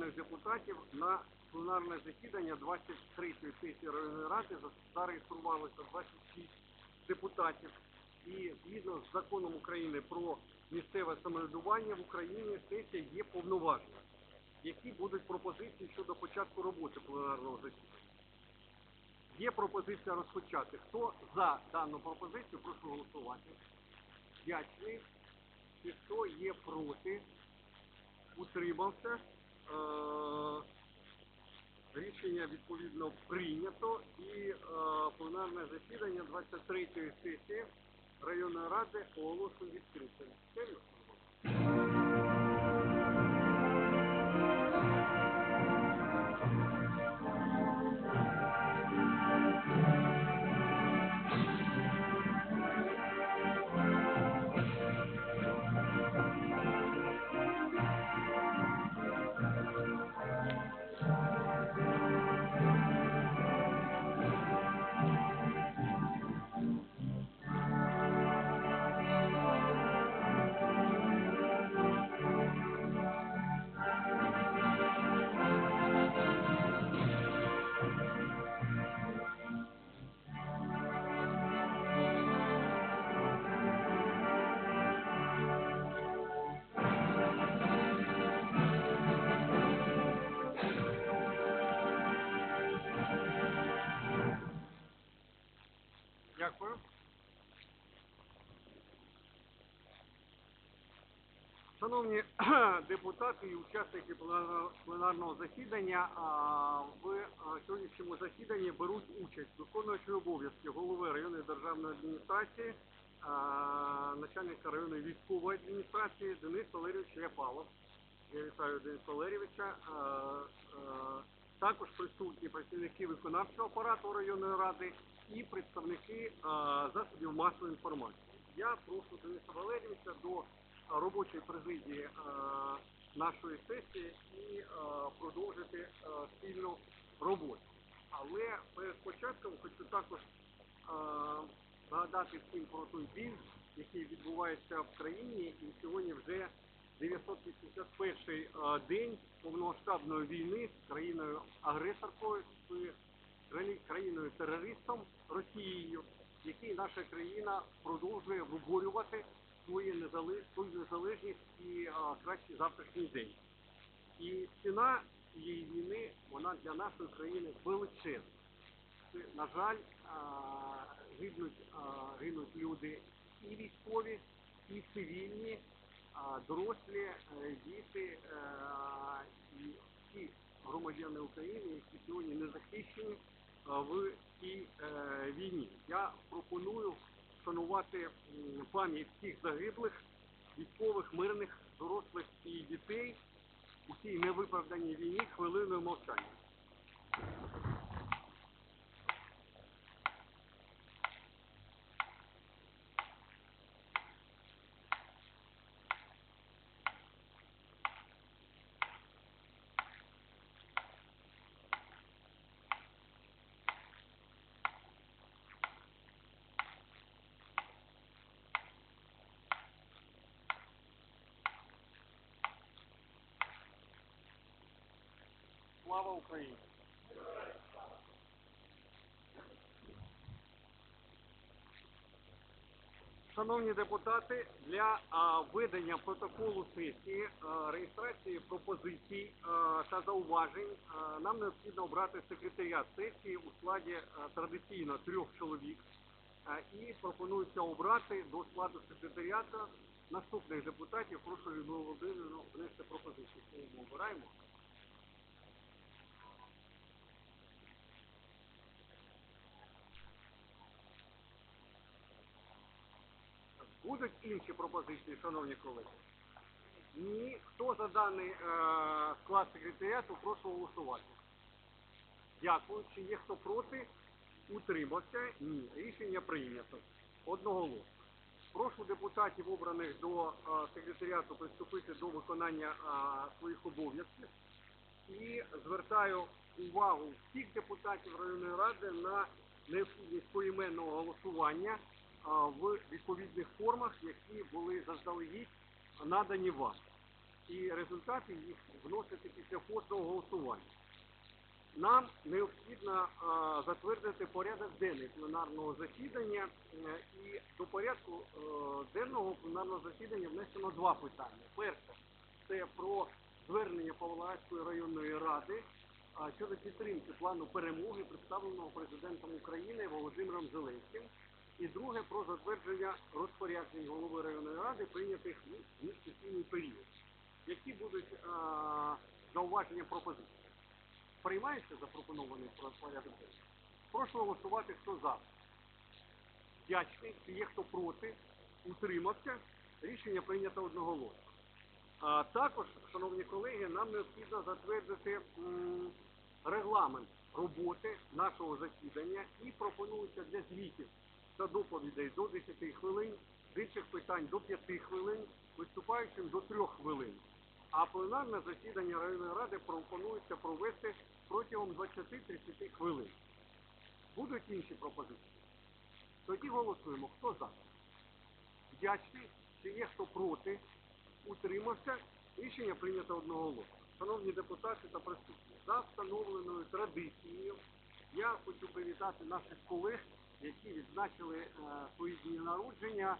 обраних депутатів на пленарне засідання 23-ї сесії районної ради зареєструвалося 26 депутатів. І згідно з законом України про місцеве самоврядування в Україні сесія є повноважна. Які будуть пропозиції щодо початку роботи пленарного засідання? Є пропозиція розпочати. Хто за дану пропозицію, прошу голосувати. Вдячний. І хто є проти? Утримався. Е, Рішення відповідно прийнято і е, пленарне засідання 23-ї сесії районної ради оголошено відкритим. Шановні депутати і учасники пленарного- засідання, в сьогоднішньому засіданні беруть участь виконуючий обов'язки голови районної державної адміністрації, начальника районної військової адміністрації Денис Валерійович Япалов. Я вітаю Дениса Валерійовича. Також присутні працівники виконавчого апарату районної ради і представники засобів масової інформації. Я прошу Дениса Валерійовича до а, робочої президії а, нашої сесії і а, продовжити а, спільну роботу. Але перед початком хочу також нагадати всім про той біль, який відбувається в країні, і сьогодні вже 981 а, день повномасштабної війни з країною агресоркою, з країною терористом Росією, який наша країна продовжує виборювати свою незалежність, і а, кращий завтрашній день. І ціна цієї війни вона для нашої країни величезна. На жаль, а, гинуть, а, гинуть люди і військові, і цивільні, а, дорослі, е, діти е, і всі громадяни України, які сьогодні не захищені в цій е, війні. Я пропоную вшанувати пам'ять всіх загиблих, військових, мирних, дорослих і дітей у цій невиправданій війні хвилиною мовчання. Слава Україні! Шановні депутати, для видання протоколу сесії, реєстрації пропозицій та зауважень нам необхідно обрати секретаріат сесії у складі традиційно трьох чоловік. І пропонується обрати до складу секретаріату наступних депутатів. Прошу Людмилу Володимирівну внести пропозицію. Ми обираємо. Будуть інші пропозиції, шановні колеги? Ні. Хто за даний е, склад секретаріату, прошу голосувати. Дякую. Чи є хто проти? Утримався? Ні. Рішення прийнято. Одноголосно. Прошу депутатів, обраних до е, секретаріату, приступити до виконання е, своїх обов'язків. І звертаю увагу всіх депутатів районної ради на необхідність поіменного голосування в відповідних формах, які були заздалегідь надані вам. І результати їх вносити після рейтингового голосування. Нам необхідно затвердити порядок денний пленарного засідання е, і до порядку е, денного пленарного засідання внесено два питання. Перше це про звернення Павлоградської районної ради щодо підтримки плану перемоги, представленого президентом України Володимиром Зеленським. І друге про затвердження розпоряджень голови районної ради, прийнятих в міжсесійний період. Які будуть а, зауваження пропозиції? Приймається запропонований про- порядок? Прошу голосувати, хто за. Вдячний, є хто проти, утримався. Рішення прийнято одноголосно. А також, шановні колеги, нам необхідно затвердити регламент роботи нашого засідання і пропонується для звітів та доповідей до 10 хвилин, з інших питань до 5 хвилин, виступаючим до 3 хвилин. А пленарне засідання районної ради пропонується провести протягом 20-30 хвилин. Будуть інші пропозиції? Тоді голосуємо. Хто за? Вдячний. Чи є хто проти? Утримався. Рішення прийнято одноголосно. Шановні депутати та присутні, за встановленою традицією я хочу привітати наших колег, які відзначили е, свої дні народження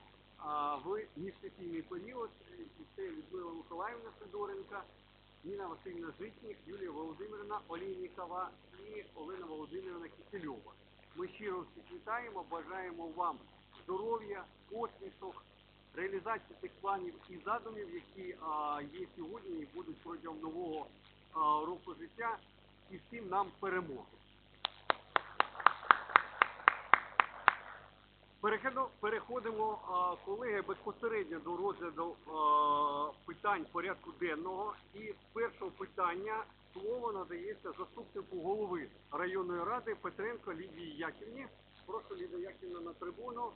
в міжсесійний період. І це Людмила Миколаївна Сидоренка, Ніна Васильівна Житнік, Юлія Володимирівна Олійнікова і Олена Володимирівна Кисельова. Ми щиро всіх вітаємо, бажаємо вам здоров'я, посмішок, реалізації тих планів і задумів, які є сьогодні і будуть протягом нового року життя, і всім нам перемоги. Переходимо, колеги, безпосередньо до розгляду питань порядку денного. І першого питання слово надається заступнику голови районної ради Петренко Лідії Яківні. Прошу Лідія Яківна на трибуну.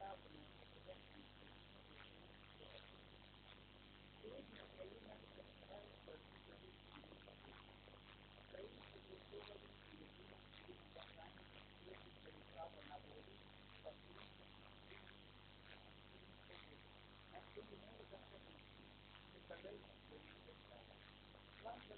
Thank.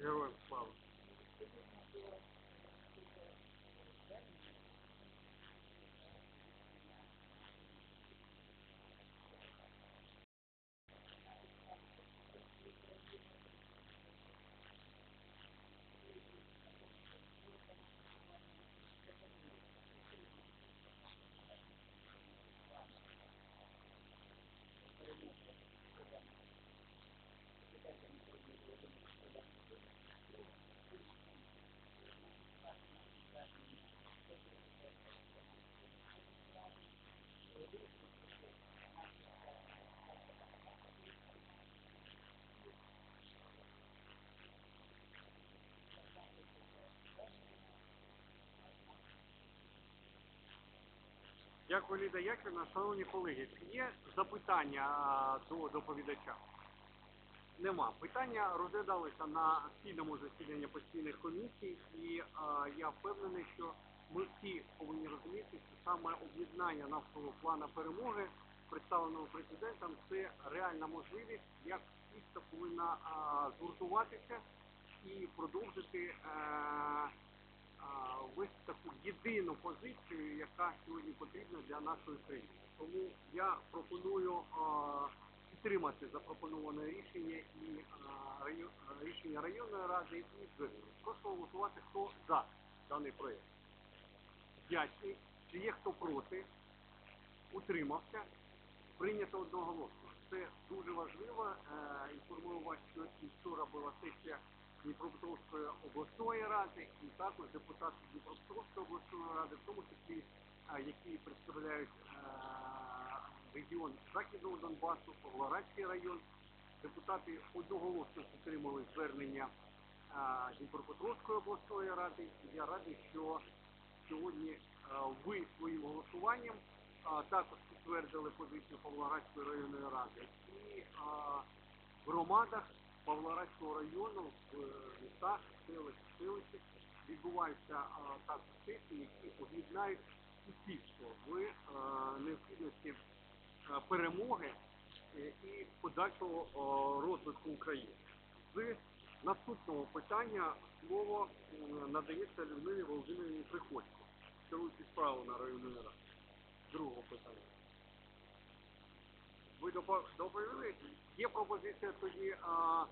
Героям слава. Дякую, Ліда Яківна. Шановні колеги, є запитання до доповідача? Нема. Питання розглядалися на спільному засіданні постійних комісій, і а, я впевнений, що ми всі повинні розуміти, що саме об'єднання навколо плана перемоги, представленого президентом, це реальна можливість, як місто повинна а, згуртуватися і продовжити е, а, вести таку єдину позицію, яка сьогодні потрібна для нашої країни. Тому я пропоную підтримати запропоноване рішення і рішення районної ради і звернення. Прошу голосувати, хто за даний проєкт. Вдячний. Чи є хто проти? Утримався. Прийнято одноголосно. Це дуже важливо. Е, Інформую вас, що вчора була сесія Дніпропетровської обласної ради, і також депутати Дніпропетровської обласної ради, в тому числі, е, які представляють е, регіон Західного Донбасу, Павлоградський район. Депутати одноголосно підтримали звернення е, Дніпропетровської обласної ради. Я радий, що сьогодні ви своїм голосуванням також підтвердили позицію Павлоградської районної ради. І в громадах Павлоградського району в е, містах, селах, селищах відбуваються а, також сесії, які об'єднають суспільство в е, необхідності е, перемоги е, і подальшого е, розвитку України. З наступного питання слово надається Людмилі Володимирівні Приходько, керуючи справу на районної раді. Другого питання. Ви доповіли? Є пропозиція тоді а,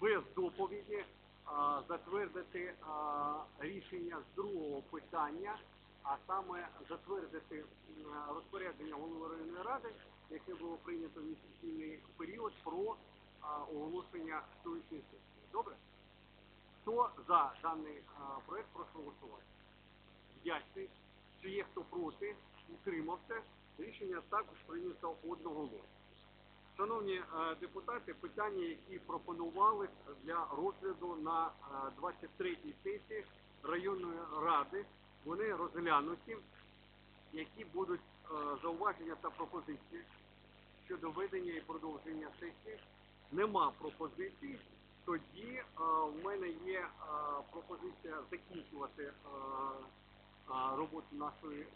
без доповіді а, затвердити а, рішення з другого питання, а саме затвердити розпорядження голови районної ради, яке було прийнято в місячний період про а, оголошення сьогоднішньої сесії. Добре? Хто за даний а, проект, прошу голосувати. Вдячний. Чи є хто проти? Утримався. Рішення також прийнято одноголосно. Шановні е, депутати, питання, які пропонували для розгляду на е, 23-й сесії районної ради, вони розглянуті. Які будуть е, зауваження та пропозиції щодо ведення і продовження сесії? Нема пропозицій. Тоді е, в мене є е, пропозиція закінчувати е, роботу нашої е,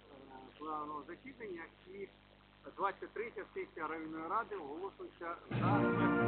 пленарного засідання і 23 сесія районної ради оголошується за